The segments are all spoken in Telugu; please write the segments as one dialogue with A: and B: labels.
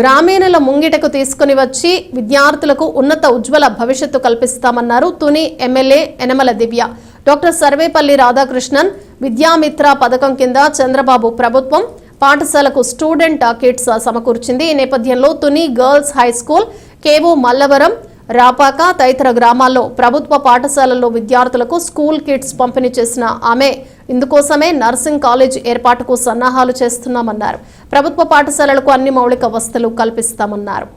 A: గ్రామీణుల ముంగిటకు తీసుకుని వచ్చి విద్యార్థులకు ఉన్నత ఉజ్వల భవిష్యత్తు కల్పిస్తామన్నారు తుని ఎమ్మెల్యే యనమల దివ్య. డాక్టర్ సర్వేపల్లి రాధాకృష్ణన్ విద్యామిత్ర పథకం కింద చంద్రబాబు ప్రభుత్వం పాఠశాలకు స్టూడెంట్ కిట్స్ సమకూర్చింది. ఈ నేపథ్యంలో Tuni girls high school కేవో Mallavaram Rapaka తదితర గ్రామాల్లో ప్రభుత్వ పాఠశాలల్లో విద్యార్థులకు స్కూల్ కిట్స్ పంపిణీ చేసిన ఆమె ఇందుకోసమే నర్సింగ్ కాలేజ్ ఏర్పాటుకు సన్నాహాలు చేస్తున్నామన్నారు. ప్రభుత్వ పాఠశాలలకు అన్ని మౌలిక వసతులు కల్పిస్తామన్నారు.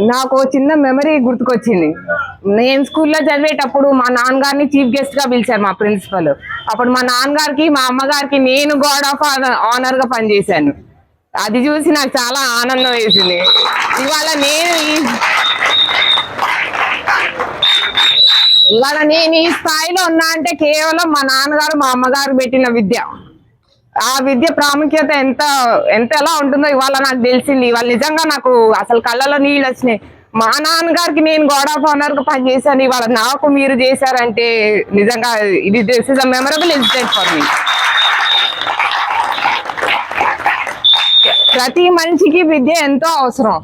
B: నాకు చిన్న మెమరీ గుర్తుకొచ్చింది. నేను స్కూల్లో చదివేటప్పుడు మా నాన్నగారిని చీఫ్ గెస్ట్గా పిలిచారు మా ప్రిన్సిపల్ అప్పుడు మా నాన్నగారికి మా అమ్మగారికి నేను గాడ్ ఆఫ్ ఆనర్గా పనిచేశాను. అది చూసి నాకు చాలా ఆనందం వేసింది. ఇవాళ నేను ఈ- ఇవాళ నేను ఈ స్థాయిలో ఉన్నా అంటే కేవలం మా నాన్నగారు మా అమ్మగారు పెట్టిన విద్య. ఆ విద్య ప్రాముఖ్యత ఎంత ఎంత ఎలా ఉంటుందో ఇవాళ నాకు తెలిసింది. ఇవాళ నిజంగా నాకు అసలు కళ్ళలో నీళ్ళు వచ్చినాయి. మా నాన్నగారికి నేను గోడ ఆఫ్ ఆనర్గా పనిచేశాను ఇవాళ నాకు మీరు చేశారంటే నిజంగా ఇది this is a memorable incident for me ప్రతి మనిషికి విద్య ఎంతో అవసరం.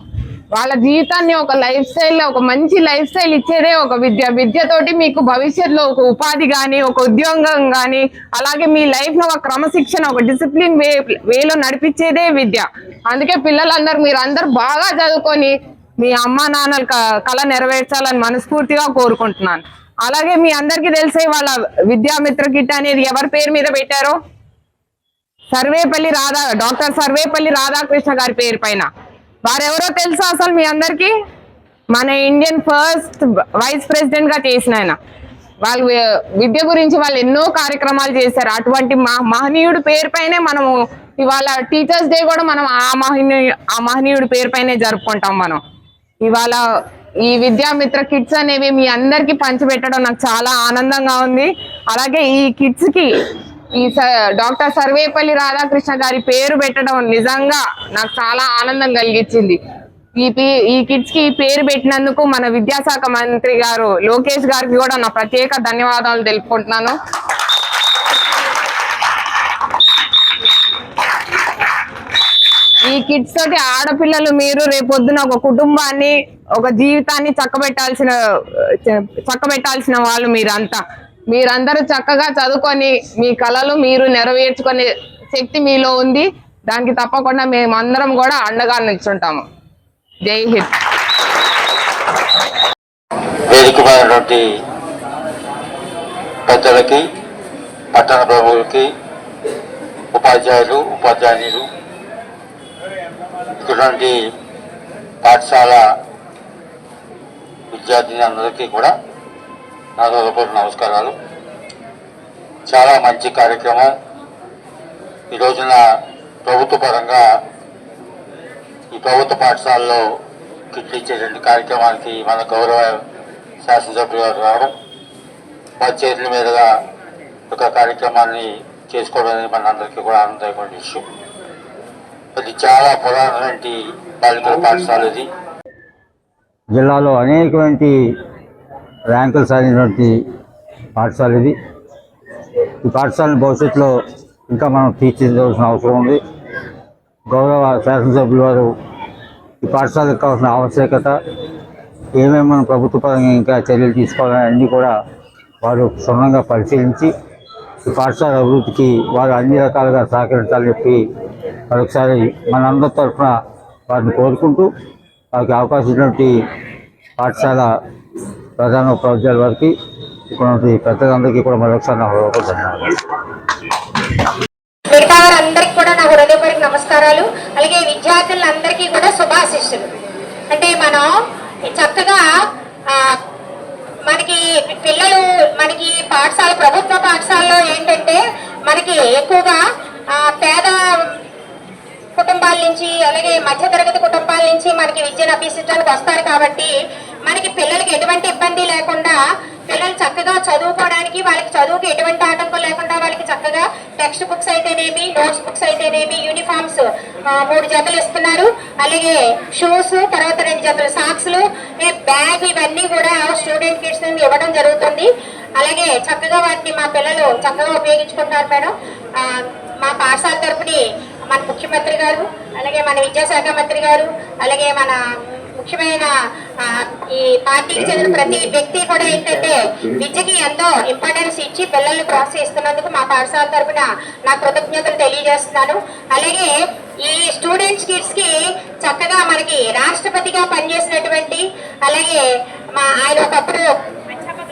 B: వాళ్ళ జీవితాన్ని ఒక లైఫ్ స్టైల్ ఒక మంచి లైఫ్ స్టైల్ ఇచ్చేదే ఒక విద్య. విద్యతోటి మీకు భవిష్యత్తులో ఒక ఉపాధి కానీ ఒక ఉద్యోగం కానీ అలాగే మీ లైఫ్లో ఒక క్రమశిక్షణ ఒక డిసిప్లిన్ వే వేలో నడిపించేదే విద్య. అందుకే పిల్లలందరూ మీరు అందరు బాగా చదువుకొని మీ అమ్మా నాన్నల క- కళ నెరవేర్చాలని మనస్ఫూర్తిగా కోరుకుంటున్నాను. అలాగే మీ అందరికీ తెలిసే వాళ్ళ విద్యామిత్ర కిట్ అనేది ఎవరి పేరు మీద పెట్టారో? సర్వేపల్లి రాధా డాక్టర్ సర్వేపల్లి రాధాకృష్ణ గారి పేరు పైన. వారెవరో తెలుసా అసలు మీ అందరికి? మన ఇండియన్ ఫస్ట్ వైస్ ప్రెసిడెంట్గా చేసిన ఆయన. వాళ్ళు విద్య గురించి వాళ్ళు ఎన్నో కార్యక్రమాలు చేశారు. అటువంటి మహ- మహనీయుడి పేరు పైనే మనము ఇవాళ టీచర్స్ డే కూడా మనం ఆ మహనీయు ఆ మహనీయుడి పేరు పైనే జరుపుకుంటాం మనం. ఇవాళ ఈ విద్యామిత్ర కిట్స్ అనేవి మీ అందరికి పంచిపెట్టడం నాకు చాలా ఆనందంగా ఉంది. అలాగే ఈ కిట్స్కి ఈ స- డాక్టర్ సర్వేపల్లి రాధాకృష్ణ గారి పేరు పెట్టడం నిజంగా నాకు చాలా ఆనందం కలిగించింది. ఈ పి- ఈ కిట్స్కి ఈ పేరు పెట్టినందుకు మన విద్యాశాఖ మంత్రి గారు లోకేష్ గారికి కూడా నా ప్రత్యేక ధన్యవాదాలు తెలుపుకుంటున్నాను. ఈ కిడ్స్ తోటి ఆడపిల్లలు మీరు రేపొద్దున ఒక కుటుంబాన్ని ఒక జీవితాన్ని చక్కబెట్టాల్సిన చక్కబెట్టాల్సిన వాళ్ళు మీరంతా. మీరందరూ చక్కగా చదువుకొని మీ కళలు మీరు నెరవేర్చుకునే శక్తి మీలో ఉంది. దానికి తప్పకుండా మేమందరం కూడా అండగా నిల్చుంటాము. జై హింద్.
C: వేదికమైనటువంటి పెద్దలకి పట్టణ ప్రముఖులకి ఉపాధ్యాయులు ఉపాధ్యాయులు ఇటువంటి పాఠశాల విద్యార్థిని అందరికీ కూడా నా హృదయపూర్వక నమస్కారాలు. చాలా మంచి కార్యక్రమం. ఈ రోజున ప్రభుత్వ పరంగా ఈ ప్రభుత్వ పాఠశాలలో కిట్లు ఇచ్చేటువంటి కార్యక్రమానికి మన గౌరవ శాసనసభ్యులు గారు రావడం వారి చేతుల మీదుగా ఒక కార్యక్రమాన్ని చేసుకోవడం అనేది మనందరికీ కూడా ఆనందమైన విషయం. అది చాలా పురాణమైన బాలికల పాఠశాల ఇది.
D: జిల్లాలో అనేకమైన ర్యాంకులు సాధించినటువంటి పాఠశాల ఇది. ఈ పాఠశాలను భవిష్యత్తులో ఇంకా మనం తీర్చిదిద్దవలసిన అవసరం ఉంది. గౌరవ శాసనసభ్యుల వారు ఈ పాఠశాలకు కావాల్సిన ఆవశ్యకత ఏమేమి మనం ప్రభుత్వ పరంగా ఇంకా చర్యలు తీసుకోవాలని అన్నీ కూడా వారు క్షుణ్ణంగా పరిశీలించి ఈ పాఠశాల అభివృద్ధికి వారు అన్ని రకాలుగా సహకరించాలని చెప్పి మరొకసారి మనందరి తరఫున వారిని కోరుకుంటూ వారికి అవకాశం ఉన్నటువంటి పాఠశాల ప్రధాన ఉపాధ్యాయుల వారికి ఇక్కడ పెద్దలందరికీ కూడా మరొకసారి నా హృదయపూర్వక ధన్యవాదాలు.
E: మిగతా వారందరికీ కూడా నా హృదయపూర్వక నమస్కారాలు. అలాగే విద్యార్థులందరికీ కూడా శుభాశిష్యులు అంటే మనం చక్కగా మనకి పిల్లలు మనకి పాఠశాల ప్రభుత్వ పాఠశాలలో ఏంటంటే మనకి ఎక్కువగా పేద కుటుంబాల నుంచి అలాగే మధ్యతరగతి కుటుంబాల నుంచి మనకి విద్యను అభ్యసించడానికి వస్తారు కాబట్టి మనకి పిల్లలకి ఎటువంటి ఇబ్బంది లేకుండా పిల్లలు చక్కగా చదువుకోవడానికి వాళ్ళకి చదువుకి ఎటువంటి ఆటంకం లేకుండా వాళ్ళకి చక్కగా టెక్స్ట్ బుక్స్ అయితేనేమి నోట్స్ బుక్స్ అయితేనేమి యూనిఫామ్స్ మూడు జతలు ఇస్తున్నారు. అలాగే షూస్ తర్వాత రెండు జతలు సాక్స్లు బ్యాగ్ ఇవన్నీ కూడా స్టూడెంట్ కిడ్స్ నుండి ఇవ్వడం జరుగుతుంది. అలాగే చక్కగా వాటిని మా పిల్లలు చక్కగా ఉపయోగించుకుంటారు మేడం. మా పాఠశాల తరపుని మన ముఖ్యమంత్రి గారు అలాగే మన విద్యాశాఖ మంత్రి గారు అలాగే మన ముఖ్యమైన ఈ పార్టీకి చెందిన ప్రతి వ్యక్తి కూడా ఏంటంటే విద్యకి ఎంతో ఇంపార్టెన్స్ ఇచ్చి పిల్లల్ని ప్రోత్సహిస్తున్నందుకు మా పాఠశాల తరపున నా కృతజ్ఞతలు తెలియజేస్తున్నాను. అలాగే ఈ స్టూడెంట్స్ కిడ్స్కి చక్కగా మనకి రాష్ట్రపతిగా పనిచేసినటువంటి అలాగే మా ఆయన ఒకప్పుడు